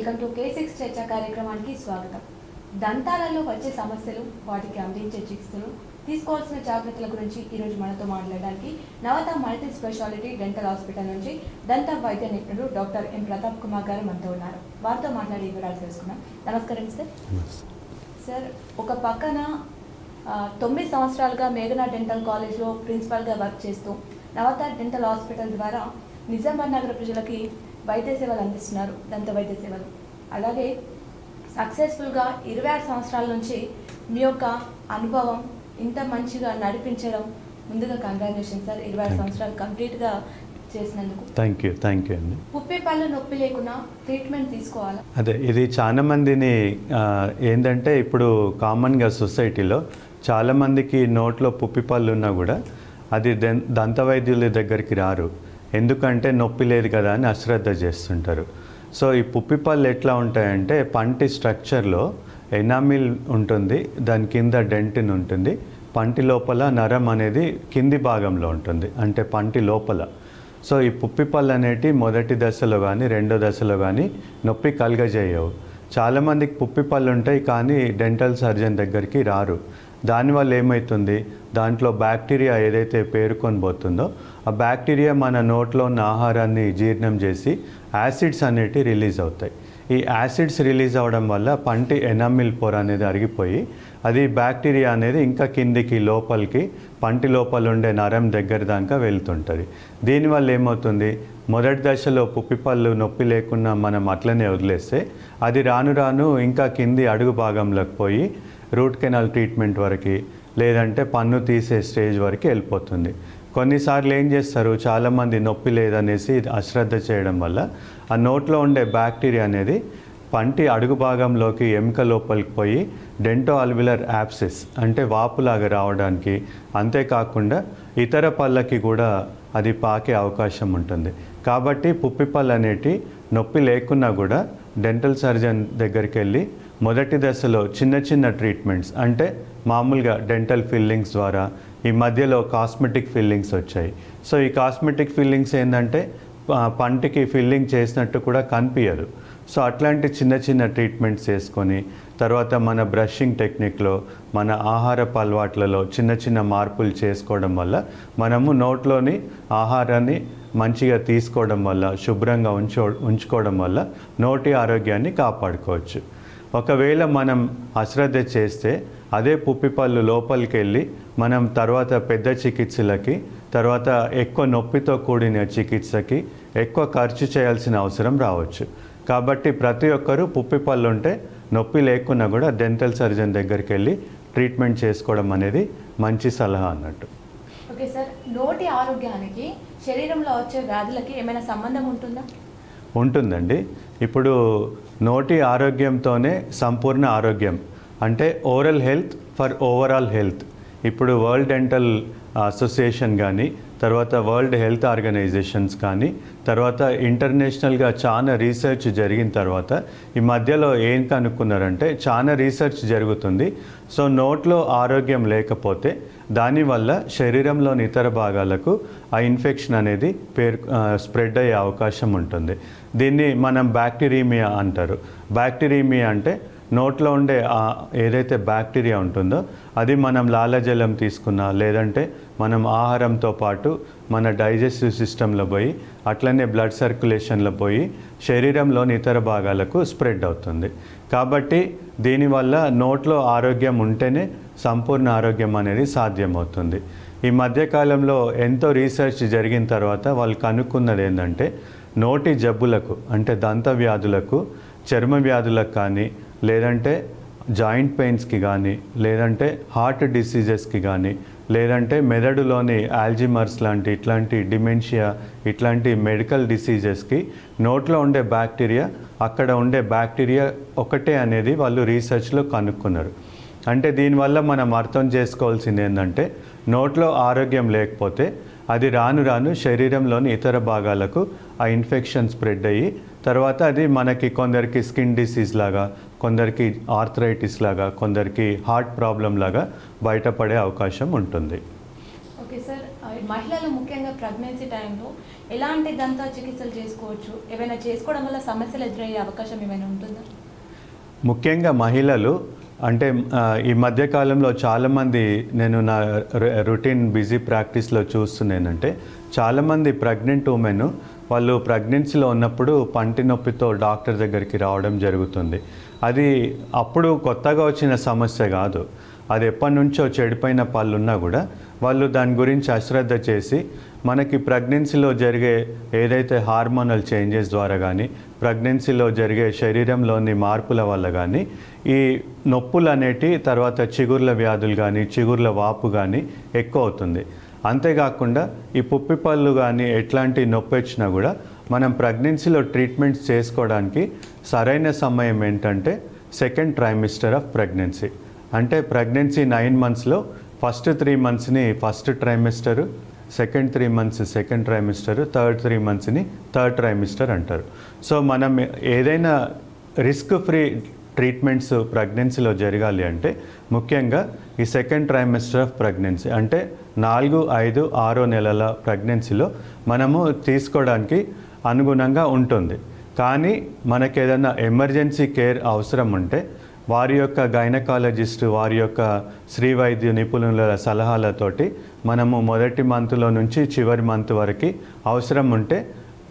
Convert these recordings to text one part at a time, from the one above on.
Welcome to K six చర్చ కార్యక్రమానికి స్వాగతం. దంతాలలో వచ్చే సమస్యలు వాటికి అందించే చికిత్సలు తీసుకోవాల్సిన జాగ్రత్తల గురించి ఈరోజు మనతో మాట్లాడడానికి Navata multi speciality dental hospital నుంచి దంత వైద్య నిపుణుడు డాక్టర్ ఎం ప్రతాప్ కుమార్ గారు మనతో ఉన్నారు. వారితో మాట్లాడి వివరాలు తెలుసుకున్నాం నమస్కారం సార్. సార్ ఒక పక్కన తొమ్మిది సంవత్సరాలుగా మేఘనా డెంటల్ కాలేజ్లో ప్రిన్సిపాల్గా వర్క్ చేస్తూ నవత డెంటల్ హాస్పిటల్ ద్వారా నిజామాబాద్ నగర ప్రజలకి వైద్య సేవలు అందిస్తున్నారు దంత వైద్య సేవలు. అలాగే సక్సెస్ఫుల్గా ఇరవై ఆరు సంవత్సరాల నుంచి మీ యొక్క అనుభవం ఇంత మంచిగా నడిపించడం ముందుగా కంగ్రాచులేషన్ సార్ ఇరవై ఆరు. సంవత్సరాలు కంప్లీట్గా చేసినందుకు. థ్యాంక్ యూ థ్యాంక్ యూ అండి. పుప్పి పళ్ళు నొప్పి లేకుండా ట్రీట్మెంట్ తీసుకోవాలా? అదే ఇది చాలా మందిని ఏంటంటే ఇప్పుడు కామన్గా సొసైటీలో చాలామందికి నోట్లో పుప్పిపళ్ళు ఉన్నా కూడా అది దంత వైద్యుల దగ్గరికి రారు. ఎందుకంటే నొప్పి లేదు కదా అని అశ్రద్ధ చేస్తుంటారు. సో ఈ పుప్పిపళ్ళు ఎట్లా ఉంటాయంటే పంటి స్ట్రక్చర్లో ఎనామిల్ ఉంటుంది దాని కింద డెంటిన్ ఉంటుంది పంటి లోపల నరం అనేది కింది భాగంలో ఉంటుంది అంటే పంటి లోపల. సో ఈ పుప్పిపళ్ళు అనేటి మొదటి దశలో కానీ రెండో దశలో కానీ నొప్పి కలగజేయవు. చాలామందికి పుప్పిపళ్ళు ఉంటాయి కానీ డెంటల్ సర్జన్ దగ్గరికి రారు. దానివల్ల ఏమవుతుంది దాంట్లో బ్యాక్టీరియా ఏదైతే పేరుకొని పోతుందో ఆ బ్యాక్టీరియా మన నోట్లో ఉన్న ఆహారాన్ని జీర్ణం చేసి యాసిడ్స్ అనేటివి రిలీజ్ అవుతాయి. ఈ యాసిడ్స్ రిలీజ్ అవ్వడం వల్ల పంటి ఎనామిల్ పొర అనేది అరిగిపోయి అది బ్యాక్టీరియా అనేది ఇంకా కిందికి లోపలికి పంటి లోపల ఉండే నరం దగ్గర దాకా వెళ్తుంటుంది. దీనివల్ల ఏమవుతుంది? మొదటి దశలో పుప్పిపళ్ళు నొప్పి లేకుండా మనం అట్లనే వదిలేస్తే అది రాను రాను ఇంకా కింది అడుగు భాగంలోకి పోయి రూట్ కెనాల్ ట్రీట్మెంట్ వరకు లేదంటే పన్ను తీసే స్టేజ్ వరకు వెళ్ళిపోతుంది. కొన్నిసార్లు ఏం చేస్తారు? చాలామంది నొప్పి లేదనేసి అశ్రద్ధ చేయడం వల్ల ఆ నోట్లో ఉండే బ్యాక్టీరియా అనేది పంటి అడుగు భాగంలోకి ఎముక లోపలికి పోయి డెంటో అల్విలర్ యాప్సిస్ అంటే వాపులాగా రావడానికి అంతేకాకుండా ఇతర పళ్ళకి కూడా అది పాకే అవకాశం ఉంటుంది. కాబట్టి పుప్పిపళ్ళు అనేటి నొప్పి లేకున్నా కూడా డెంటల్ సర్జన్ దగ్గరికి వెళ్ళి మొదటి దశలో చిన్న చిన్న ట్రీట్మెంట్స్ అంటే మామూలుగా డెంటల్ ఫిల్లింగ్స్ ద్వారా ఈ మధ్యలో కాస్మెటిక్ ఫిల్లింగ్స్ వచ్చాయి. సో ఈ కాస్మెటిక్ ఫిల్లింగ్స్ ఏంటంటే పంటికి ఫిల్లింగ్ చేసినట్టు కూడా కనిపించదు సో అట్లాంటి చిన్న చిన్న ట్రీట్మెంట్స్ చేసుకొని తర్వాత మన బ్రషింగ్ టెక్నిక్లో మన ఆహారపు అలవాట్లలో చిన్న చిన్న మార్పులు చేసుకోవడం వల్ల మనము నోట్లోని ఆహారాన్ని మంచిగా తీసుకోవడం వల్ల శుభ్రంగా ఉంచో ఉంచుకోవడం వల్ల నోటి ఆరోగ్యాన్ని కాపాడుకోవచ్చు. ఒకవేళ మనం అశ్రద్ధ చేస్తే అదే పుప్పిపళ్ళు లోపలికి వెళ్ళి మనం తర్వాత పెద్ద చికిత్సలకి తర్వాత ఎక్కువ నొప్పితో కూడిన చికిత్సకి ఎక్కువ ఖర్చు చేయాల్సిన అవసరం రావచ్చు. కాబట్టి ప్రతి ఒక్కరూ పుప్పిపళ్ళు ఉంటే నొప్పి లేకున్నా కూడా డెంటల్ సర్జన్ దగ్గరికి వెళ్ళి ట్రీట్మెంట్ చేసుకోవడం అనేది మంచి సలహా అన్నట్టు. ఓకే సార్ నోటి ఆరోగ్యానికి శరీరంలో వచ్చే వ్యాధులకి ఏమైనా సంబంధం ఉంటుందా? ఉంటుందండి. ఇప్పుడు నోటి ఆరోగ్యంతోనే సంపూర్ణ ఆరోగ్యం. అంటే oral health for overall health ఇప్పుడు వరల్డ్ డెంటల్ అసోసియేషన్ కానీ తర్వాత వరల్డ్ హెల్త్ ఆర్గనైజేషన్స్ కానీ తర్వాత ఇంటర్నేషనల్గా చాలా రీసెర్చ్ జరిగిన తర్వాత ఈ మధ్యలో ఏం కనుక్కున్నారంటే చాలా రీసెర్చ్ జరుగుతుంది. సో నోట్లో ఆరోగ్యం లేకపోతే దానివల్ల శరీరంలోని ఇతర భాగాలకు ఆ ఇన్ఫెక్షన్ అనేది పేరు స్ప్రెడ్ అయ్యే అవకాశం ఉంటుంది. దీన్ని మనం బ్యాక్టీరీమియా అంటారు. బ్యాక్టీరీమియా అంటే నోట్లో ఉండే ఆ ఏదైతే బ్యాక్టీరియా ఉంటుందో అది మనం లాలజలం తీసుకున్నా లేదంటే మనం ఆహారంతో పాటు మన డైజెస్టివ్ సిస్టంలో పోయి అట్లనే బ్లడ్ సర్క్యులేషన్లో పోయి శరీరంలోని ఇతర భాగాలకు స్ప్రెడ్ అవుతుంది. కాబట్టి దీనివల్ల నోట్లో ఆరోగ్యం ఉంటేనే సంపూర్ణ ఆరోగ్యం అనేది సాధ్యమవుతుంది. ఈ మధ్యకాలంలో ఎంతో రీసెర్చ్ జరిగిన తర్వాత వాళ్ళు కనుక్కున్నది ఏంటంటే నోటి జబ్బులకు అంటే దంత వ్యాధులకు చర్మ వ్యాధులకు కానీ లేదంటే జాయింట్ పెయిన్స్కి కానీ లేదంటే హార్ట్ డిసీజెస్కి కానీ లేదంటే మెదడులోని ఆల్జిమర్స్ లాంటి ఇట్లాంటి డిమెన్షియా ఇట్లాంటి మెడికల్ డిసీజెస్కి నోట్లో ఉండే బ్యాక్టీరియా అక్కడ ఉండే బ్యాక్టీరియా ఒకటే అనేది వాళ్ళు రీసెర్చ్లో కనుక్కున్నారు. అంటే దీనివల్ల మనం అర్థం చేసుకోవాల్సింది ఏంటంటే నోట్లో ఆరోగ్యం లేకపోతే అది రాను రాను శరీరంలోని ఇతర భాగాలకు ఆ ఇన్ఫెక్షన్ స్ప్రెడ్ అయ్యి తర్వాత అది మనకి కొందరికి స్కిన్ డిసీజ్ లాగా కొందరికి ఆర్థరైటిస్ లాగా కొందరికి హార్ట్ ప్రాబ్లం లాగా బయటపడే అవకాశం ఉంటుంది. ఓకే సార్ మహిళలు ముఖ్యంగా ప్రెగ్నెన్సీ టైంలో ఎలాంటి దంత చికిత్సలు చేసుకోవచ్చు? ఏమైనా చేసుకోవడం వల్ల సమస్యలు ఎదురయ్యే అవకాశం ఏమైనా ఉంటుందా? ముఖ్యంగా మహిళలు అంటే ఈ మధ్య కాలంలో చాలామంది నేను నా రొటీన్ బిజీ ప్రాక్టీస్లో చూస్తున్నానంటే చాలామంది ప్రెగ్నెంట్ ఉమెన్ వాళ్ళు ప్రెగ్నెన్సీలో ఉన్నప్పుడు పంటి నొప్పితో డాక్టర్ దగ్గరికి రావడం జరుగుతుంది. అది అప్పుడు కొత్తగా వచ్చిన సమస్య కాదు. అది ఎప్పటి నుంచో చెడిపోయిన పళ్ళు ఉన్నా కూడా వాళ్ళు దాని గురించి అశ్రద్ధ చేసి మనకి ప్రెగ్నెన్సీలో జరిగే ఏదైతే హార్మోనల్ చేంజెస్ ద్వారా కానీ ప్రెగ్నెన్సీలో జరిగే శరీరంలోని మార్పుల వల్ల కానీ ఈ నొప్పులు అనేటి తర్వాత చిగుర్ల వ్యాధులు కానీ చిగుర్ల వాపు కానీ ఎక్కువ అవుతుంది. అంతేకాకుండా ఈ పుప్పిపళ్ళు కానీ ఎట్లాంటి నొప్పి వచ్చినా కూడా మనం ప్రెగ్నెన్సీలో ట్రీట్మెంట్స్ చేసుకోవడానికి సరైన సమయం ఏంటంటే సెకండ్ ట్రైమిస్టర్ ఆఫ్ ప్రెగ్నెన్సీ. అంటే ప్రెగ్నెన్సీ నైన్ మంత్స్లో first three మంత్స్ని first trimester second three months second trimester third three మంత్స్ని third trimester అంటారు. సో మనం ఏదైనా రిస్క్ ఫ్రీ ట్రీట్మెంట్స్ ప్రెగ్నెన్సీలో జరగాలి అంటే ముఖ్యంగా ఈ సెకండ్ ట్రైమిస్టర్ ఆఫ్ ప్రెగ్నెన్సీ అంటే నాలుగు ఐదు ఆరో నెలల ప్రెగ్నెన్సీలో మనము తీసుకోవడానికి అనుగుణంగా ఉంటుంది. కానీ మనకి ఏదైనా ఎమర్జెన్సీ కేర్ అవసరం ఉంటే వారి యొక్క గైనకాలజిస్ట్ వారి యొక్క శ్రీ వైద్య నిపుణుల సలహాలతోటి మనము మొదటి మంత్లో నుంచి చివరి మంత్ వరకు అవసరం ఉంటే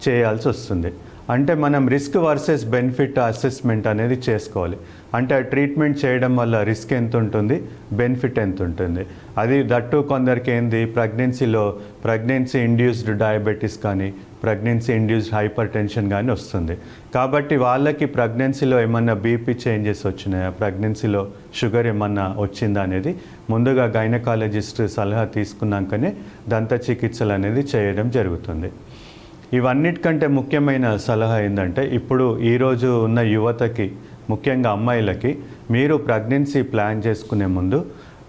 చేయాల్సి వస్తుంది అంటే మనం రిస్క్ వర్సెస్ బెనిఫిట్ అసెస్మెంట్ అనేది చేసుకోవాలి. అంటే ఆ ట్రీట్మెంట్ చేయడం వల్ల రిస్క్ ఎంత ఉంటుంది? బెనిఫిట్ ఎంత ఉంటుంది? అది దట్టు కొందరికి ఏంది? ప్రెగ్నెన్సీలో ప్రెగ్నెన్సీ ఇండ్యూస్డ్ డయాబెటీస్ కానీ ప్రెగ్నెన్సీ ఇండ్యూస్డ్ హైపర్ టెన్షన్ కానీ వస్తుంది. కాబట్టి వాళ్ళకి ప్రెగ్నెన్సీలో ఏమన్నా బీపీ చేంజెస్ వచ్చినాయా? ప్రెగ్నెన్సీలో షుగర్ ఏమన్నా వచ్చిందా అనేది ముందుగా గైనకాలజిస్ట్ సలహా తీసుకున్నాకనే దంత చికిత్సలు అనేది చేయడం జరుగుతుంది. ఇవన్నిటికంటే ముఖ్యమైన సలహా ఏంటంటే ఇప్పుడు ఈరోజు ఉన్న యువతకి ముఖ్యంగా అమ్మాయిలకి మీరు ప్రెగ్నెన్సీ ప్లాన్ చేసుకునే ముందు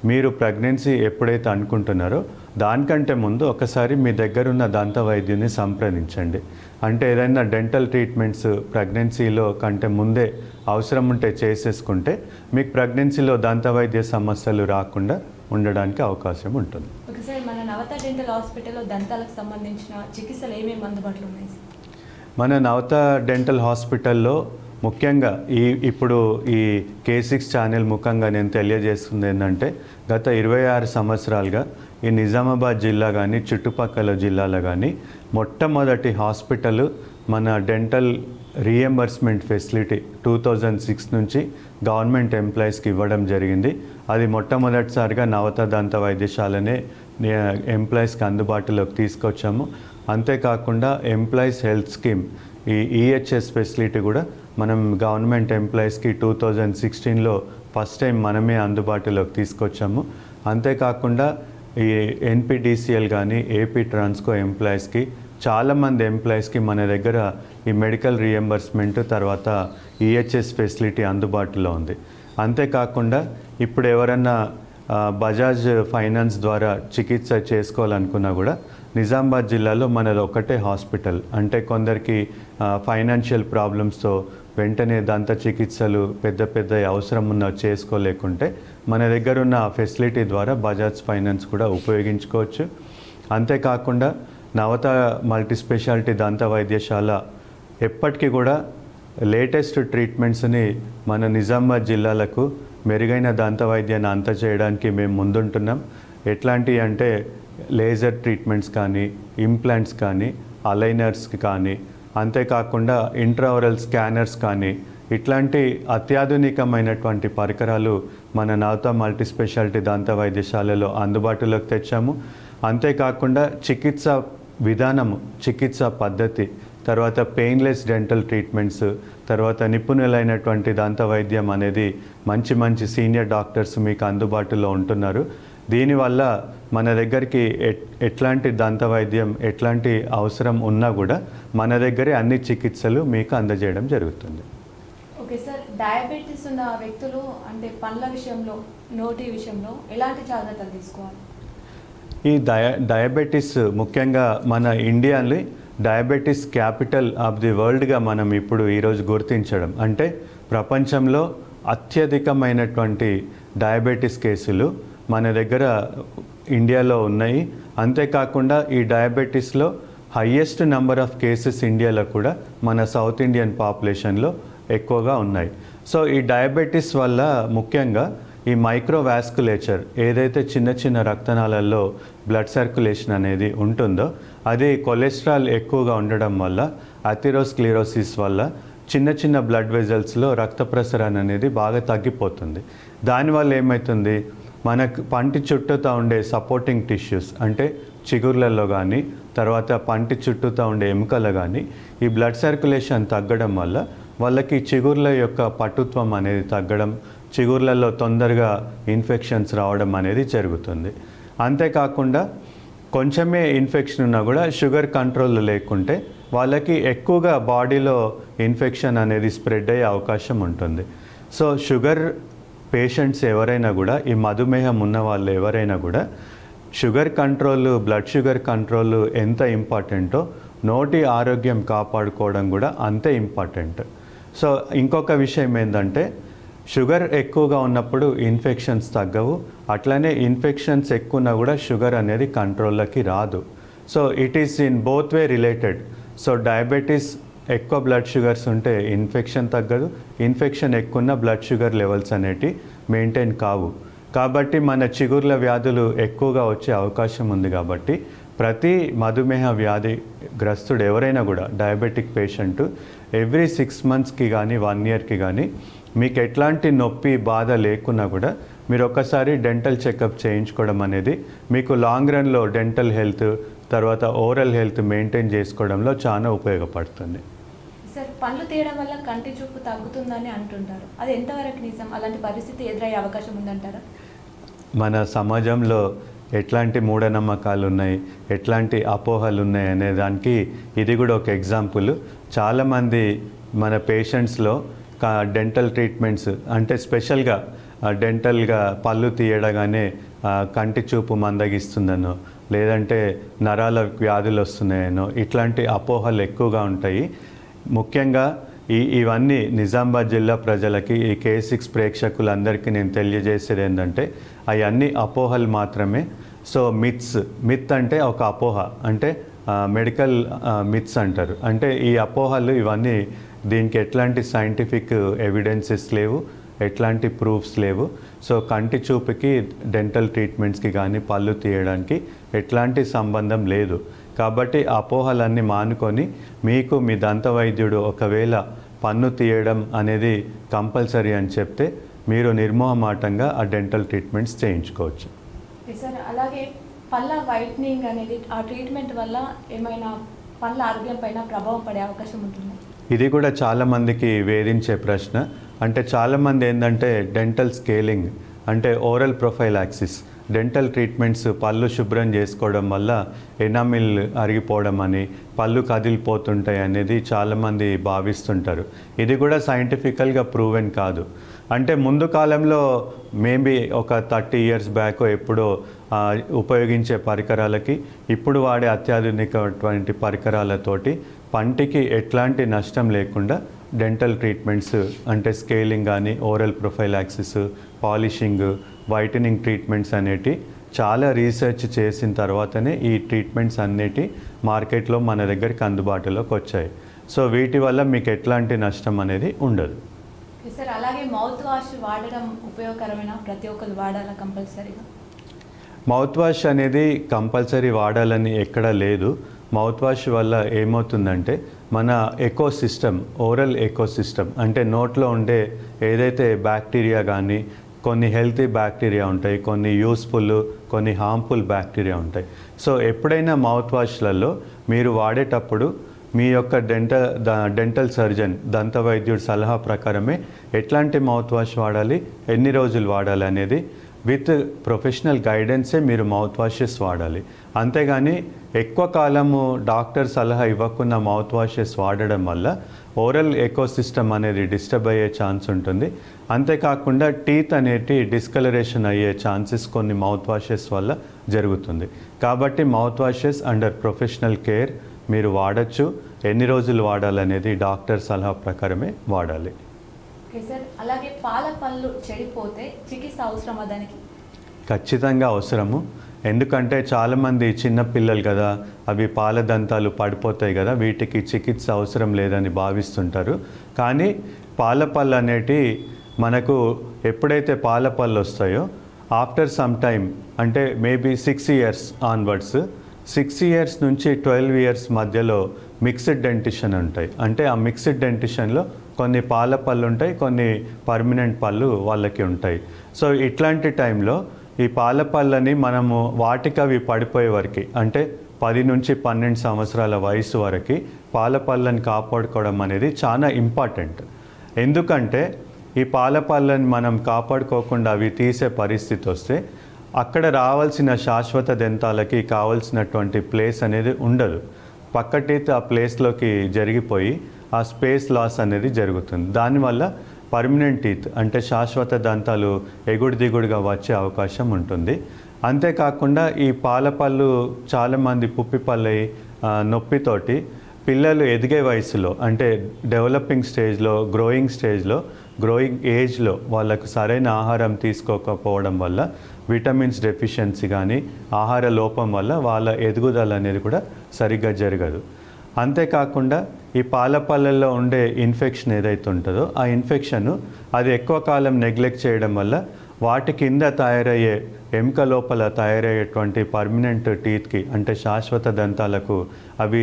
మీరు ప్రెగ్నెన్సీ ఎప్పుడైతే అనుకుంటున్నారో దానికంటే ముందు ఒకసారి మీ దగ్గర ఉన్న దంత వైద్యుని సంప్రదించండి. అంటే ఏదైనా డెంటల్ ట్రీట్మెంట్స్ ప్రెగ్నెన్సీలో కంటే ముందే అవసరం ఉంటే చేసేసుకుంటే మీకు ప్రెగ్నెన్సీలో దంత వైద్య సమస్యలు రాకుండా ఉండడానికి అవకాశం ఉంటుంది. ఒకసారి మన నవత డెంటల్ హాస్పిటల్లో దంతాలకు సంబంధించిన చికిత్సలు ఏమేమి అందుబాటులో ఉన్నాయి? మన నవత డెంటల్ హాస్పిటల్లో ముఖ్యంగా ఈ ఇప్పుడు ఈ కే సిక్స్ ఛానల్ ముఖంగా నేను తెలియజేస్తుంది ఏంటంటే గత ఇరవై ఆరు సంవత్సరాలుగా ఈ నిజామాబాద్ జిల్లా కానీ చుట్టుపక్కల జిల్లాలో కానీ మొట్టమొదటి హాస్పిటల్ మన dental reimbursement facility two thousand six నుంచి గవర్నమెంట్ ఎంప్లాయీస్కి ఇవ్వడం జరిగింది. అది మొట్టమొదటిసారిగా నవత దంత వైద్యశాలనే ఎంప్లాయీస్కి అందుబాటులోకి తీసుకొచ్చాము. అంతేకాకుండా ఎంప్లాయీస్ హెల్త్ స్కీమ్ ఈ ఈహెచ్ఎస్ ఫెసిలిటీ కూడా మనం గవర్నమెంట్ ఎంప్లాయీస్కి టూ థౌజండ్ సిక్స్టీన్లో ఫస్ట్ టైం మనమే అందుబాటులోకి తీసుకొచ్చాము. అంతేకాకుండా ఈ ఎన్పిడిసిఎల్ కానీ ఏపీ ట్రాన్స్కో ఎంప్లాయీస్కి చాలామంది ఎంప్లాయీస్కి మన దగ్గర ఈ మెడికల్ రియంబర్స్మెంట్ తర్వాత ఈహెచ్ఎస్ ఫెసిలిటీ అందుబాటులో ఉంది. అంతేకాకుండా ఇప్పుడు ఎవరన్నా బజాజ్ ఫైనాన్స్ ద్వారా చికిత్స చేసుకోవాలనుకున్నా కూడా నిజామాబాద్ జిల్లాలో మనది ఒకటే హాస్పిటల్. అంటే కొందరికి ఫైనాన్షియల్ ప్రాబ్లమ్స్తో వెంటనే దంత చికిత్సలు పెద్ద పెద్ద అవసరం ఉన్న చేసుకోలేకుంటే మన దగ్గర ఉన్న ఫెసిలిటీ ద్వారా బజాజ్ ఫైనాన్స్ కూడా ఉపయోగించుకోవచ్చు. అంతేకాకుండా నవత మల్టీ స్పెషాలిటీ దంత వైద్యశాల ఎప్పటికీ కూడా లేటెస్ట్ ట్రీట్మెంట్స్ని మన నిజామాబాద్ జిల్లాలకు మెరుగైన దంత వైద్యాన్ని అంత చేయడానికి మేము ముందుంటున్నాం. ఎట్లాంటివి అంటే లేజర్ ట్రీట్మెంట్స్ కానీ ఇంప్లాంట్స్ కానీ అలైనర్స్ కానీ అంతేకాకుండా ఇంట్రావరల్ స్కానర్స్ కానీ ఇట్లాంటి అత్యాధునికమైనటువంటి పరికరాలు మన నవత మల్టీ స్పెషాలిటీ దంత వైద్యశాలలో అందుబాటులోకి తెచ్చాము. అంతేకాకుండా చికిత్స విధానము చికిత్స పద్ధతి తర్వాత పెయిన్లెస్ డెంటల్ ట్రీట్మెంట్స్ తర్వాత నిపుణులైనటువంటి దంత వైద్యం అనేది మంచి మంచి సీనియర్ డాక్టర్స్ మీకు అందుబాటులో ఉంటున్నారు. దీనివల్ల మన దగ్గరికి ఎట్- ఎట్లాంటి దంత వైద్యం ఎట్లాంటి అవసరం ఉన్నా కూడా మన దగ్గరే అన్ని చికిత్సలు మీకు అందజేయడం జరుగుతుంది. ఓకే సార్ డయాబెటీస్ ఉన్న వ్యక్తులు అంటే పండ్ల విషయంలో నోటి విషయంలో ఎలాంటి జాగ్రత్తలు తీసుకోవాలి? ఈ డయ డయాబెటీస్ ముఖ్యంగా మన ఇండియాని డయాబెటీస్ క్యాపిటల్ ఆఫ్ ది వరల్డ్గా మనం ఇప్పుడు ఈరోజు గుర్తించడం అంటే ప్రపంచంలో అత్యధికమైనటువంటి డయాబెటీస్ కేసులు మన దగ్గర ఇండియాలో ఉన్నాయి. అంతేకాకుండా ఈ డయాబెటీస్లో హయ్యెస్ట్ నెంబర్ ఆఫ్ కేసెస్ ఇండియాలో కూడా మన సౌత్ ఇండియన్ పాపులేషన్లో ఎక్కువగా ఉన్నాయి. సో ఈ డయాబెటీస్ వల్ల ముఖ్యంగా ఈ మైక్రోవాస్కులేచర్ ఏదైతే చిన్న చిన్న రక్తనాళాల్లో బ్లడ్ సర్క్యులేషన్ అనేది ఉంటుందో అది కొలెస్ట్రాల్ ఎక్కువగా ఉండడం వల్ల అథిరోస్క్లిరోసిస్ వల్ల చిన్న చిన్న బ్లడ్ వెజల్స్లో రక్త ప్రసరణ అనేది బాగా తగ్గిపోతుంది. దానివల్ల ఏమవుతుంది మనకు పంటి చుట్టూతా ఉండే సపోర్టింగ్ టిష్యూస్ అంటే చిగుర్లలో కానీ తర్వాత పంటి చుట్టూతా ఉండే ఎముకలు కానీ ఈ బ్లడ్ సర్క్యులేషన్ తగ్గడం వల్ల వాళ్ళకి చిగుర్ల యొక్క పటుత్వం అనేది తగ్గడం చిగుర్లలో తొందరగా ఇన్ఫెక్షన్స్ రావడం అనేది జరుగుతుంది. అంతేకాకుండా కొంచెమే ఇన్ఫెక్షన్ ఉన్నా కూడా షుగర్ కంట్రోల్ లేకుంటే వాళ్ళకి ఎక్కువగా బాడీలో ఇన్ఫెక్షన్ అనేది స్ప్రెడ్ అయ్యే అవకాశం ఉంటుంది. సో షుగర్ పేషెంట్స్ ఎవరైనా కూడా ఈ మధుమేహం ఉన్న వాళ్ళు ఎవరైనా కూడా sugar control blood sugar control ఎంత ఇంపార్టెంటో నోటి ఆరోగ్యం కాపాడుకోవడం కూడా అంతే ఇంపార్టెంట్. సో ఇంకొక విషయం ఏంటంటే షుగర్ ఎక్కువగా ఉన్నప్పుడు ఇన్ఫెక్షన్స్ తగ్గవు. అట్లనే ఇన్ఫెక్షన్స్ ఎక్కువన్నా కూడా షుగర్ అనేది కంట్రోల్లోకి రాదు. So it is in both way related. So diabetes ఎక్కువ బ్లడ్ షుగర్స్ ఉంటే ఇన్ఫెక్షన్ తగ్గదు. ఇన్ఫెక్షన్ ఎక్కువన్న బ్లడ్ షుగర్ లెవెల్స్ అనేటివి మెయింటైన్ కావు. కాబట్టి మన చిగుర్ల వ్యాధులు ఎక్కువగా వచ్చే అవకాశం ఉంది కాబట్టి ప్రతి మధుమేహ వ్యాధి గ్రస్తుడు ఎవరైనా కూడా డయాబెటిక్ పేషెంట్ ఎవ్రీ సిక్స్ మంత్స్కి కానీ వన్ ఇయర్కి కానీ మీకు ఎట్లాంటి నొప్పి బాధ లేకున్నా కూడా మీరు ఒక్కసారి డెంటల్ చెకప్ చేయించుకోవడం అనేది మీకు లాంగ్ రన్లో డెంటల్ హెల్త్ తర్వాత ఓరల్ హెల్త్ మెయింటైన్ చేసుకోవడంలో చాలా ఉపయోగపడుతుంది. సార్ పండ్లు తీయడం వల్ల కంటి చూపు తగ్గుతుందని అంటుంటారు. అది ఎంతవరకు నిజం? అలాంటి పరిస్థితి ఎదురయ్యే అవకాశం ఉందంటారా? మన సమాజంలో ఎట్లాంటి మూఢనమ్మకాలు ఉన్నాయి ఎట్లాంటి అపోహలు ఉన్నాయి అనే దానికి ఇది కూడా ఒక ఎగ్జాంపుల్ చాలామంది మన పేషెంట్స్లో డెంటల్ ట్రీట్మెంట్స్ అంటే స్పెషల్గా డెంటల్గా పళ్ళు తీయడగానే కంటి చూపు మందగిస్తుందనో లేదంటే నరాల వ్యాధులు వస్తున్నాయనో ఇట్లాంటి అపోహలు ఎక్కువగా ఉంటాయి. ముఖ్యంగా ఈ ఇవన్నీ నిజామాబాద్ జిల్లా ప్రజలకి ఈ కే సిక్స్ ప్రేక్షకులందరికీ నేను తెలియజేసేది ఏంటంటే అవన్నీ అపోహలు మాత్రమే. సో మిత్స్ మిత్ అంటే ఒక అపోహ. అంటే మెడికల్ మిత్స్ అంటారు. అంటే ఈ అపోహలు ఇవన్నీ దీనికి ఎట్లాంటి సైంటిఫిక్ ఎవిడెన్సెస్ లేవు ఎట్లాంటి ప్రూఫ్స్ లేవు. సో కంటి చూపుకి డెంటల్ ట్రీట్మెంట్స్కి కానీ పళ్ళు తీయడానికి ఎట్లాంటి సంబంధం లేదు. కాబట్టి అపోహలన్నీ మానుకొని మీకు మీ దంత వైద్యుడు ఒకవేళ పన్ను తీయడం అనేది కంపల్సరీ అని చెప్తే మీరు నిర్మోహమాటంగా ఆ డెంటల్ ట్రీట్మెంట్స్ చేయించుకోవచ్చు. అలాగే పళ్ళ వైట్నింగ్ అనేది ఆ ట్రీట్మెంట్ వల్ల ఏమైనా పళ్ళ ఆరోగ్యం పైన ప్రభావం పడే అవకాశం ఉంటుందా? ఇది కూడా చాలామందికి వేధించే ప్రశ్న. అంటే చాలామంది ఏంటంటే డెంటల్ స్కేలింగ్ అంటే oral prophylaxis dental treatments పళ్ళు శుభ్రం చేసుకోవడం వల్ల ఎనామిల్ అరిగిపోవడం అని పళ్ళు కదిలిపోతుంటాయి అనేది చాలామంది భావిస్తుంటారు. ఇది కూడా సైంటిఫికల్గా ప్రూవెన్ కాదు. అంటే ముందు కాలంలో మేబీ ఒక థర్టీ ఇయర్స్ బ్యాక్ ఎప్పుడో ఉపయోగించే పరికరాలకి ఇప్పుడు వాడే అత్యాధునికటువంటి పరికరాలతోటి పంటికి ఎట్లాంటి నష్టం లేకుండా డెంటల్ ట్రీట్మెంట్స్ అంటే స్కేలింగ్ కానీ oral prophylaxis polishing whitening treatments అనేటి చాలా రీసెర్చ్ చేసిన తర్వాతనే ఈ ట్రీట్మెంట్స్ అన్నిటి మార్కెట్లో మన దగ్గరికి అందుబాటులోకి వచ్చాయి. సో వీటి వల్ల మీకు ఎట్లాంటి నష్టం అనేది ఉండదు. సార్ అలాగే మౌత్ వాష్ వాడడం ఉపయోగకరమైన? ప్రతి ఒక్కరు వాడాలా కంపల్సరీగా? మౌత్ వాష్ అనేది కంపల్సరీ వాడాలని ఎక్కడా లేదు. మౌత్ వాష్ వల్ల ఏమవుతుందంటే మన ecosystem oral ecosystem అంటే నోట్లో ఉండే ఏదైతే బ్యాక్టీరియా కానీ కొన్ని హెల్తీ బ్యాక్టీరియా ఉంటాయి కొన్ని యూస్ఫుల్ కొన్ని హార్మ్ఫుల్ బ్యాక్టీరియా ఉంటాయి. సో ఎప్పుడైనా మౌత్ వాష్లలో మీరు వాడేటప్పుడు మీ యొక్క డెంటల్ డెంటల్ సర్జన్ దంత వైద్యుడి సలహా ప్రకారమే ఎట్లాంటి మౌత్ వాష్ వాడాలి ఎన్ని రోజులు వాడాలి అనేది విత్ ప్రొఫెషనల్ గైడెన్సే మీరు మౌత్ వాషెస్ వాడాలి. అంతేగాని ఎక్కువ కాలము డాక్టర్ సలహా ఇవ్వకుండా మౌత్ వాషెస్ వాడడం వల్ల ఓరల్ ఎకోసిస్టమ్ అనేది డిస్టర్బ్ అయ్యే ఛాన్స్ ఉంటుంది. అంతేకాకుండా టీత్ అనేటి డిస్కలరేషన్ అయ్యే ఛాన్సెస్ కొన్ని మౌత్ వాషెస్ వల్ల జరుగుతుంది. కాబట్టి mouth washes under professional care మీరు వాడచ్చు. ఎన్ని రోజులు వాడాలనేది డాక్టర్ సలహా ప్రకారమే వాడాలి. అలాగే పాల పళ్ళు చెడిపోతే చికిత్స అవసరమా దానికి? ఖచ్చితంగా అవసరము. ఎందుకంటే చాలామంది చిన్న పిల్లలు కదా అవి పాల దంతాలు పడిపోతాయి కదా వీటికి చికిత్స అవసరం లేదని భావిస్తుంటారు. కానీ పాల పళ్ళు అనేటి మనకు ఎప్పుడైతే పాల పళ్ళు వస్తాయో ఆఫ్టర్ సమ్ టైమ్ అంటే maybe six years onwards six years నుంచి ట్వెల్వ్ ఇయర్స్ మధ్యలో మిక్స్డ్ డెంటిషన్ ఉంటాయి. అంటే ఆ మిక్స్డ్ డెంటిషన్లో కొన్ని పాల పళ్ళు ఉంటాయి కొన్ని పర్మనెంట్ పళ్ళు వాళ్ళకి ఉంటాయి. సో ఇట్లాంటి టైంలో ఈ పాల పళ్ళని మనము వాటికి అవి పడిపోయే వరకు అంటే పది నుంచి పన్నెండు సంవత్సరాల వయసు వరకు పాల పళ్ళని కాపాడుకోవడం అనేది చాలా ఇంపార్టెంట్ ఎందుకంటే ఈ పాలపళ్ళని మనం కాపాడుకోకుండా అవి తీసే పరిస్థితి వస్తే అక్కడ రావాల్సిన శాశ్వత దంతాలకి కావాల్సినటువంటి ప్లేస్ అనేది ఉండదు. పక్క టీత్ ఆ ప్లేస్లోకి జరిగిపోయి ఆ స్పేస్ లాస్ అనేది జరుగుతుంది. దానివల్ల పర్మనెంట్ టీత్ అంటే శాశ్వత దంతాలు ఎగుడు దిగుడుగా వచ్చే అవకాశం ఉంటుంది. అంతేకాకుండా ఈ పాలపళ్ళు చాలామంది పుప్పిపల్లై నొప్పితోటి పిల్లలు ఎదిగే వయసులో అంటే డెవలపింగ్ స్టేజ్లో గ్రోయింగ్ స్టేజ్లో గ్రోయింగ్ ఏజ్లో వాళ్ళకు సరైన ఆహారం తీసుకోకపోవడం వల్ల విటమిన్స్ డెఫిషియన్సీ కానీ ఆహార లోపం వల్ల వాళ్ళ ఎదుగుదల అనేది కూడా సరిగ్గా జరగదు. అంతేకాకుండా ఈ పాల ఉండే ఇన్ఫెక్షన్ ఏదైతే ఉంటుందో ఆ ఇన్ఫెక్షన్ అది ఎక్కువ కాలం నెగ్లెక్ట్ చేయడం వల్ల వాటి కింద తయారయ్యే ఎముక లోపల తయారయ్యేటువంటి పర్మనెంట్ టీత్కి అంటే శాశ్వత దంతాలకు అవి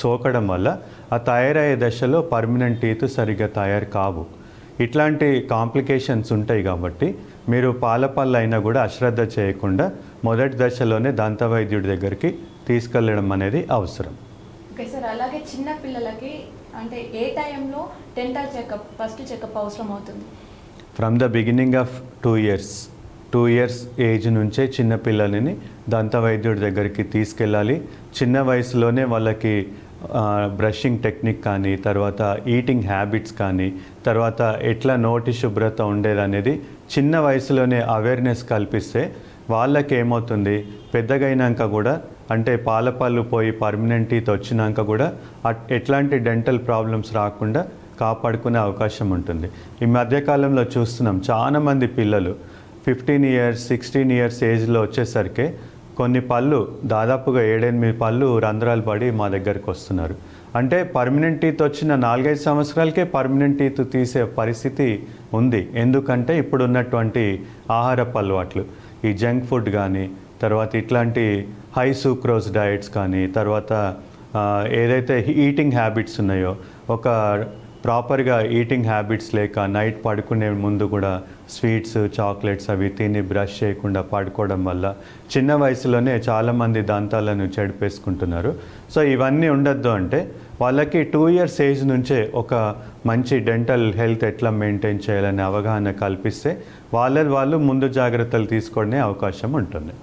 సోకడం వల్ల ఆ తయారయ్యే దశలో పర్మనెంట్ టీత్ సరిగ్గా తయారు కావు. ఇట్లాంటి కాంప్లికేషన్స్ ఉంటాయి కాబట్టి మీరు పాల పళ్ళు అయినా కూడా అశ్రద్ధ చేయకుండా మొదటి దశలోనే దంత వైద్యుడి దగ్గరికి తీసుకెళ్ళడం అనేది అవసరం. ఓకే సార్ అలాగే చిన్న పిల్లలకి అంటే ఏ టైంలో డెంటల్ చెకప్ ఫస్ట్ చెకప్ అవసరం అవుతుంది? From the beginning of two years two years age నుంచే చిన్న పిల్లలని దంత వైద్యుడి దగ్గరికి తీసుకెళ్ళాలి. చిన్న వయసులోనే వాళ్ళకి బ్రషింగ్ టెక్నిక్ కానీ తర్వాత ఈటింగ్ హ్యాబిట్స్ కానీ తర్వాత ఎట్లా నోటి శుభ్రత ఉండేదనేది చిన్న వయసులోనే అవేర్నెస్ కల్పిస్తే వాళ్ళకి ఏమవుతుంది పెద్దగైనాక కూడా అంటే పాలపాలు పోయి పర్మనెంట్ టీత్ వచ్చినాక కూడా అట్- ఎట్లాంటి డెంటల్ ప్రాబ్లమ్స్ రాకుండా కాపాడుకునే అవకాశం ఉంటుంది. ఈ మధ్యకాలంలో చూస్తున్నాం చాలామంది పిల్లలు ఫిఫ్టీన్ ఇయర్స్ సిక్స్టీన్ ఇయర్స్ ఏజ్లో వచ్చేసరికి కొన్ని పళ్ళు దాదాపుగా ఏడెనిమిది పళ్ళు రంధ్రాలు పడి మా దగ్గరికి వస్తున్నారు. అంటే పర్మనెంట్ టీత్ వచ్చిన నాలుగైదు సంవత్సరాలకే పర్మనెంట్ టీత్ తీసే పరిస్థితి ఉంది. ఎందుకంటే ఇప్పుడు ఉన్నటువంటి ఆహారపు అలవాట్లు ఈ జంక్ ఫుడ్ కానీ తర్వాత ఇట్లాంటి హై సూక్రోజ్ డయట్స్ కానీ తర్వాత ఏదైతే ఈటింగ్ హ్యాబిట్స్ ఉన్నాయో ఒక ప్రాపర్గా ఈటింగ్ హ్యాబిట్స్ లేక నైట్ పడుకునే ముందు కూడా స్వీట్స్ చాక్లెట్స్ అవి తిని బ్రష్ చేయకుండా పడుకోవడం వల్ల చిన్న వయసులోనే చాలామంది దంతాలను చెడిపేసుకుంటున్నారు. సో ఇవన్నీ ఉండొద్దు అంటే వాళ్ళకి టూ ఇయర్స్ ఏజ్ నుంచే ఒక మంచి డెంటల్ హెల్త్ ఎట్లా మెయింటైన్ చేయాలనే అవగాహన కల్పిస్తే వాళ్ళ వాళ్ళు ముందు జాగ్రత్తలు తీసుకోవడమే అవకాశం ఉంటుంది.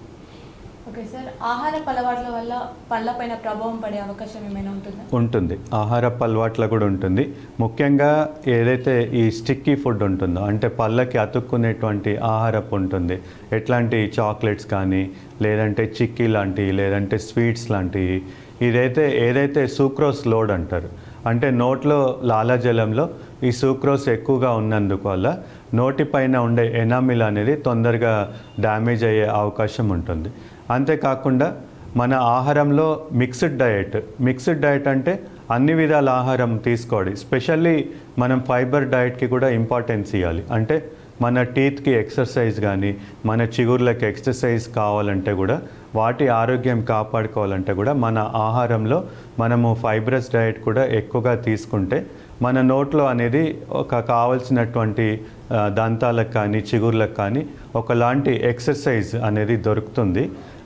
ఆహార అలవాట్ల వల్ల పళ్ళపైన ప్రభావం పడే అవకాశం ఏమైనా ఉంటుందా? ఉంటుంది. ఆహారపు అలవాట్ల కూడా ఉంటుంది. ముఖ్యంగా ఏదైతే ఈ స్టిక్కీ ఫుడ్ ఉంటుందో అంటే పళ్ళకి అతుక్కునేటువంటి ఆహారపు ఉంటుంది. ఎట్లాంటి చాక్లెట్స్ కానీ లేదంటే చిక్కీ లాంటివి లేదంటే స్వీట్స్ లాంటివి ఇదైతే ఏదైతే సూక్రోస్ లోడ్ అంటారు అంటే నోట్లో లాలాజలంలో ఈ సూక్రోస్ ఎక్కువగా ఉన్నందుకు వల్ల నోటిపైన ఉండే ఎనామిల్ అనేది తొందరగా డ్యామేజ్ అయ్యే అవకాశం ఉంటుంది. అంతేకాకుండా మన ఆహారంలో మిక్స్డ్ డయట్ మిక్స్డ్ డయట్ అంటే అన్ని విధాల ఆహారం తీసుకోవాలి. స్పెషల్లీ మనం ఫైబర్ డయట్కి కూడా ఇంపార్టెన్స్ ఇవ్వాలి అంటే మన టీత్కి ఎక్సర్సైజ్ కానీ మన చిగుర్లకి ఎక్సర్సైజ్ కావాలంటే కూడా వాటి ఆరోగ్యం కాపాడుకోవాలంటే కూడా మన ఆహారంలో మనము ఫైబ్రస్ డయట్ కూడా ఎక్కువగా తీసుకుంటే మన నోట్లో అనేది ఒక కావలసినటువంటి దంతాలకు కానీ చిగుర్లకు కానీ ఒకలాంటి ఎక్సర్సైజ్ అనేది దొరుకుతుంది.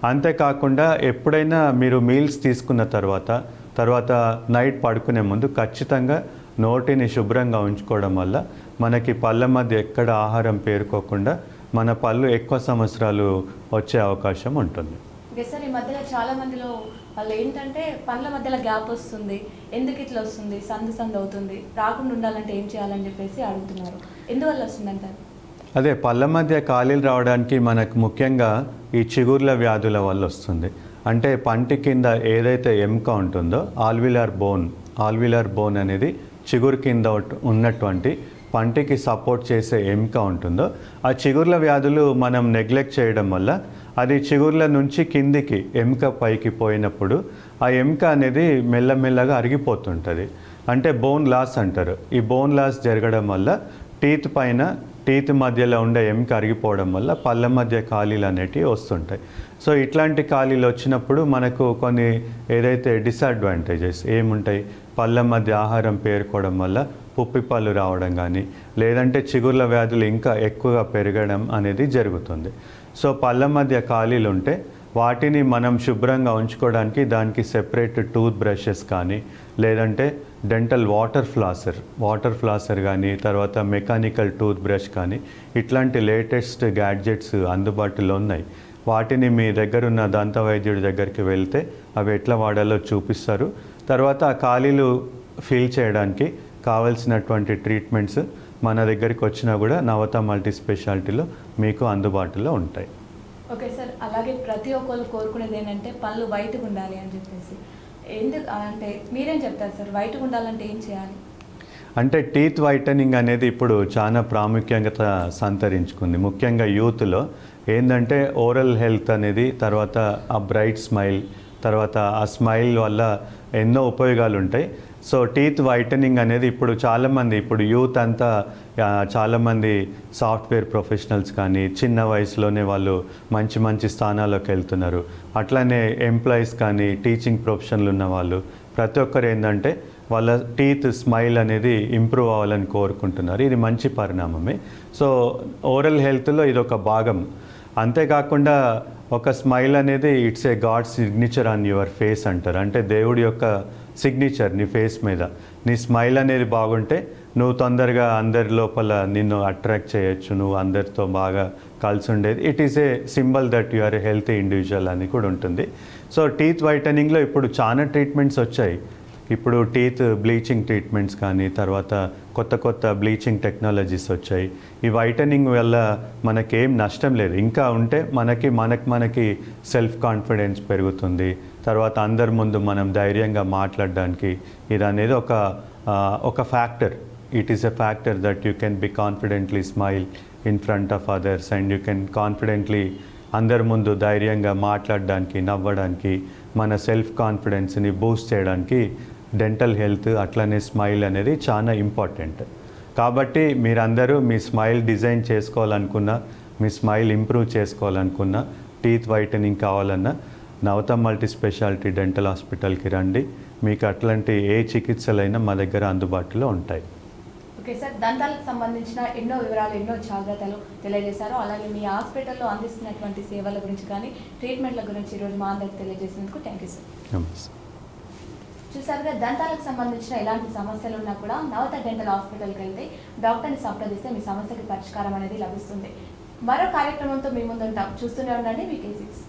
అంతేకాకుండా ఎప్పుడైనా మీరు మీల్స్ తీసుకున్న తర్వాత తర్వాత నైట్ పడుకునే ముందు ఖచ్చితంగా నోటిని శుభ్రంగా ఉంచుకోవడం వల్ల మనకి పళ్ళ మధ్య ఎక్కడ ఆహారం పేరుకోకుండా మన పళ్ళు ఎక్కువ సంవత్సరాలు వచ్చే అవకాశం ఉంటుంది. సార్ ఈ మధ్యలో చాలా మందిలో వాళ్ళు ఏంటంటే పనుల మధ్యలో గ్యాప్ వస్తుంది ఎందుకు ఇట్లా వస్తుంది సందు సందు అవుతుంది రాకుండా ఉండాలంటే ఏం చేయాలని చెప్పేసి అడుగుతున్నారు. ఎందువల్ల వస్తుంది అదే పళ్ళ మధ్య ఖాళీలు రావడానికి మనకు ముఖ్యంగా ఈ చిగుర్ల వ్యాధుల వల్ల వస్తుంది. అంటే పంటి కింద ఏదైతే ఎముక ఉంటుందో ఆల్విలర్ బోన్ ఆల్విలర్ బోన్ అనేది చిగురు కింద ఉన్నటువంటి పంటికి సపోర్ట్ చేసే ఎముక ఉంటుందో ఆ చిగుర్ల వ్యాధులు మనం నెగ్లెక్ట్ చేయడం వల్ల అది చిగుర్ల నుంచి కిందికి ఎముక పైకి పోయినప్పుడు ఆ ఎముక అనేది మెల్లమెల్లగా అరిగిపోతుంటుంది. అంటే బోన్ లాస్ అంటారు. ఈ బోన్ లాస్ జరగడం వల్ల టీత్ పైన టీత్ మధ్యలో ఉండే ఎముక అరిగిపోవడం వల్ల పళ్ళ మధ్య ఖాళీలు అనేటివి వస్తుంటాయి. సో ఇట్లాంటి ఖాళీలు వచ్చినప్పుడు మనకు కొన్ని ఏదైతే డిసడ్వాంటేజెస్ ఏముంటాయి? పళ్ళ మధ్య ఆహారం పేరుకోవడం వల్ల పుప్పిపళ్ళు రావడం కానీ లేదంటే చిగుర్ల వ్యాధులు ఇంకా ఎక్కువగా పెరగడం అనేది జరుగుతుంది. సో పళ్ళ మధ్య ఖాళీలు ఉంటే వాటిని మనం శుభ్రంగా ఉంచుకోవడానికి దానికి సెపరేట్ టూత్ బ్రషెస్ కానీ లేదంటే dental water flosser water flosser కానీ తర్వాత మెకానికల్ టూత్ బ్రష్ కానీ ఇట్లాంటి లేటెస్ట్ గ్యాడ్జెట్స్ అందుబాటులో ఉన్నాయి. వాటిని మీ దగ్గర ఉన్న దంత వైద్యుడి దగ్గరికి వెళ్తే అవి ఎట్లా వాడాలో చూపిస్తారు. తర్వాత ఆ ఖాళీలు ఫిల్ చేయడానికి కావలసినటువంటి ట్రీట్మెంట్స్ మన దగ్గరికి వచ్చినా కూడా నవత మల్టీ స్పెషాలిటీలో మీకు అందుబాటులో ఉంటాయి. ఓకే సార్ అలాగే ప్రతి ఒక్కరు కోరుకునేది ఏంటంటే పళ్ళు వైట్గా ఉండాలి అని చెప్పేసి. ఎందుకు అంటే మీరేం చెప్తారు సార్? వైట్గా ఉండాలంటే ఏం చేయాలి? అంటే టీత్ వైటనింగ్ అనేది ఇప్పుడు చాలా ప్రాముఖ్యత సంతరించుకుంది. ముఖ్యంగా యూత్లో ఏంటంటే ఓరల్ హెల్త్ అనేది తర్వాత ఆ బ్రైట్ స్మైల్ తర్వాత ఆ స్మైల్ వల్ల ఎన్నో ఉపయోగాలు ఉంటాయి. సో టీత్ వైటనింగ్ అనేది ఇప్పుడు చాలామంది ఇప్పుడు యూత్ అంతా చాలామంది సాఫ్ట్వేర్ ప్రొఫెషనల్స్ కానీ చిన్న వయసులోనే వాళ్ళు మంచి మంచి స్థానాల్లోకి వెళ్తున్నారు. అట్లానే ఎంప్లాయీస్ కానీ టీచింగ్ ప్రొఫెషన్లు ఉన్న వాళ్ళు ప్రతి ఒక్కరు ఏంటంటే వాళ్ళ టీత్ స్మైల్ అనేది ఇంప్రూవ్ అవ్వాలని కోరుకుంటున్నారు. ఇది మంచి పరిణామమే. సో ఓరల్ హెల్త్లో ఇది ఒక భాగం. అంతేకాకుండా ఒక స్మైల్ అనేది it's a god signature on your face అంటారు. అంటే దేవుడి యొక్క సిగ్నేచర్ నీ ఫేస్ మీద. నీ స్మైల్ అనేది బాగుంటే నువ్వు తొందరగా అందరి లోపల నిన్ను అట్రాక్ట్ చేయొచ్చు నువ్వు అందరితో బాగా కలిసి ఉండేది. It is a symbol that you are a healthy individual అని కూడా ఉంటుంది. సో టీత్ వైటనింగ్లో ఇప్పుడు చాలా ట్రీట్మెంట్స్ వచ్చాయి. ఇప్పుడు టీత్ బ్లీచింగ్ ట్రీట్మెంట్స్ కానీ తర్వాత కొత్త కొత్త బ్లీచింగ్ టెక్నాలజీస్ వచ్చాయి. ఈ వైటనింగ్ వల్ల మనకేం నష్టం లేదు. ఇంకా ఉంటే మనకి మనకి మనకి సెల్ఫ్ కాన్ఫిడెన్స్ పెరుగుతుంది. తర్వాత అందరి ముందు మనం ధైర్యంగా మాట్లాడడానికి ఇది అనేది ఒక ఒక factor it is a factor that you can be confidently smile in front of others and you can confidently అందరి ముందు ధైర్యంగా మాట్లాడడానికి నవ్వడానికి మన సెల్ఫ్ కాన్ఫిడెన్స్ని బూస్ట్ చేయడానికి డెంటల్ హెల్త్ అట్లనే స్మైల్ అనేది చాలా ఇంపార్టెంట్ కాబట్టి మీరందరూ మీ స్మైల్ డిజైన్ చేసుకోవాలనుకున్నా మీ స్మైల్ ఇంప్రూవ్ చేసుకోవాలనుకున్నా టీత్ వైటనింగ్ కావాలన్నా నవత మల్టీ స్పెషాలిటీ డెంటల్ హాస్పిటల్కి రండి. మీకు అట్లాంటి ఏ చికిత్సలైనా మా దగ్గర అందుబాటులో ఉంటాయి. ఓకే సార్ దంతాలకు సంబంధించిన ఎన్నో వివరాలు ఎన్నో జాగ్రత్తలు తెలియజేశారు. అలాగే మీ హాస్పిటల్లో అందిస్తున్నటువంటి సేవల గురించి కానీ ట్రీట్మెంట్ల గురించి ఈరోజు మా అందరికి తెలియజేసినందుకు థ్యాంక్ యూ సార్ చూసారుగా దంతాలకు సంబంధించిన ఎలాంటి సమస్యలు ఉన్నా కూడా నవత డెంటల్ హాస్పిటల్కి వెళ్తే డాక్టర్ని సంప్రదిస్తే మీ సమస్యకి పరిష్కారం అనేది లభిస్తుంది. మరో కార్యక్రమంతో మీ ముందుంటాం. చూస్తూనే ఉండండి మీ సిక్స్